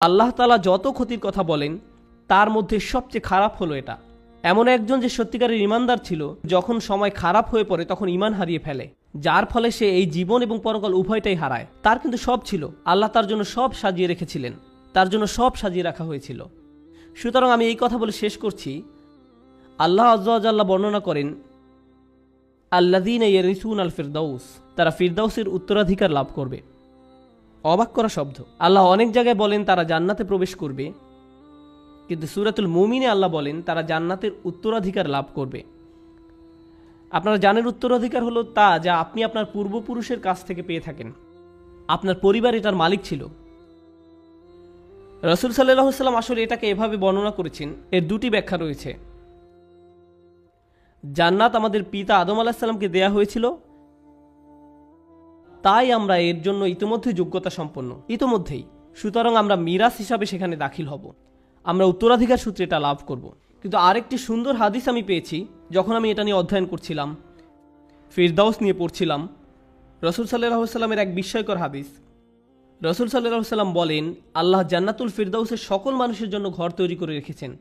আল্লাহ তালা যত ক্ষতির কথা বলেন, তার মধ্যে সবচেয়ে খারাপ হলো এটা। এমন একজন যে সত্যিকারের ইমানদার ছিল, যখন সময় খারাপ হয়ে পড়ে তখন ইমান হারিয়ে ফেলে, যার ফলে সে এই জীবন এবং পরকাল উভয়টাই হারায়। তার কিন্তু সব ছিল, আল্লাহ তার জন্য সব সাজিয়ে রেখেছিলেন, তার জন্য সব সাজিয়ে রাখা হয়েছিল। সুতরাং আমি এই কথা বলে শেষ করছি, আল্লাহ আজ্লাহ বর্ণনা করেন আল্লাদিন ইয়ারিসুন আল ফিরদাউস তারা ফিরদাউসের উত্তরাধিকার লাভ করবে। অবাক করা শব্দ। আল্লাহ অনেক জায়গায় বলেন তারা জান্নাতে প্রবেশ করবে, কিন্তু সুরাতুল মুমিনে আল্লাহ বলেন তারা জান্নাতের উত্তরাধিকার লাভ করবে। আপনারা জানেন উত্তরাধিকার হলো তা যা আপনি আপনার পূর্বপুরুষের কাছ থেকে পেয়ে থাকেন। আপনার পরিবার এটার মালিক ছিল। রসুল সাল্লাহ সাল্লাম আসলে এটাকে এভাবে বর্ণনা করেছেন। এর দুটি ব্যাখ্যা রয়েছে। জান্নাত আমাদের পিতা আদম আলাহিসাল্লামকে দেয়া হয়েছিল তাই আমরা এর জন্য ইতিমধ্যে যোগ্যতা সম্পন্ন। ইতিমধ্যেই। সুতরাং আমরা মিরাস হিসাবে সেখানে দাখিল হব। আমরা উত্তরাধিকার সূত্রে এটা লাভ করব। কিন্তু আরেকটি সুন্দর হাদিস আমি পেয়েছি, যখন আমি এটা নিয়ে অধ্যয়ন করছিলাম। ফিরদাউস নিয়ে পড়ছিলাম। রসুল সাল্লাহ সাল্লামের এক বিস্ময়কর হাদিস। রসুল সাল্লাহ সাল্লাম বলেন, আল্লাহ জান্নাতুল ফিরদাউসের সকল মানুষের জন্য ঘর তৈরি করে রেখেছেন।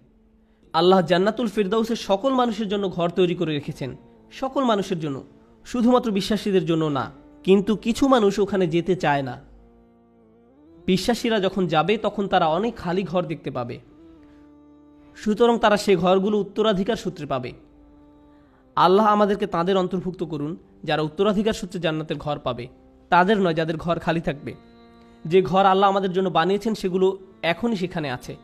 আল্লাহ জান্নাতুল ফিরদাউসের সকল মানুষের জন্য ঘর তৈরি করে রেখেছেন। সকল মানুষের জন্য। শুধুমাত্র বিশ্বাসীদের জন্য না। কিন্তু কিছু মানুষ ওখানে যেতে চায় না। বিশ্বাসীরা যখন যাবে, তখন তারা অনেক খালি ঘর দেখতে পাবে। সুতরাং তারা সে ঘরগুলো উত্তরাধিকার সূত্রে পাবে। আল্লাহ আমাদেরকে তাদের অন্তর্ভুক্ত করুন, যারা উত্তরাধিকার সূত্রে জান্নাতের ঘর পাবে। তাদের নয়, যাদের ঘর খালি থাকবে। যে ঘর আল্লাহ আমাদের জন্য বানিয়েছেন, সেগুলো এখনই সেখানে আছে।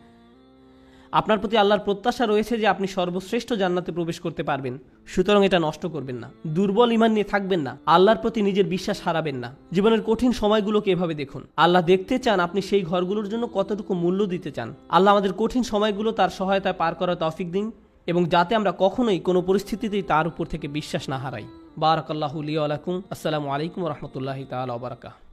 আপনার প্রতি আল্লাহর প্রত্যাশা রয়েছে যে আপনি সর্বশ্রেষ্ঠ জান্নাতে প্রবেশ করতে পারবেন। সুতরাং এটা নষ্ট করবেন না। দুর্বল ইমান নিয়ে থাকবেন না। আল্লাহর প্রতি নিজের বিশ্বাস হারাবেন না। জীবনের কঠিন সময়গুলোকে এভাবে দেখুন। আল্লাহ দেখতে চান আপনি সেই ঘরগুলোর জন্য কতটুকু মূল্য দিতে চান। আল্লাহ আমাদের কঠিন সময়গুলো তার সহায়তায় পার করার তৌফিক দিন এবং যাতে আমরা কখনোই কোনো পরিস্থিতিতেই তার উপর থেকে বিশ্বাস না হারাই। বারাকাল্লাহু লিয়া আলাইকুম আসসালামু আলাইকুম রহমতুল্লাহি তাআলা ওয়া বারাকাতুহু।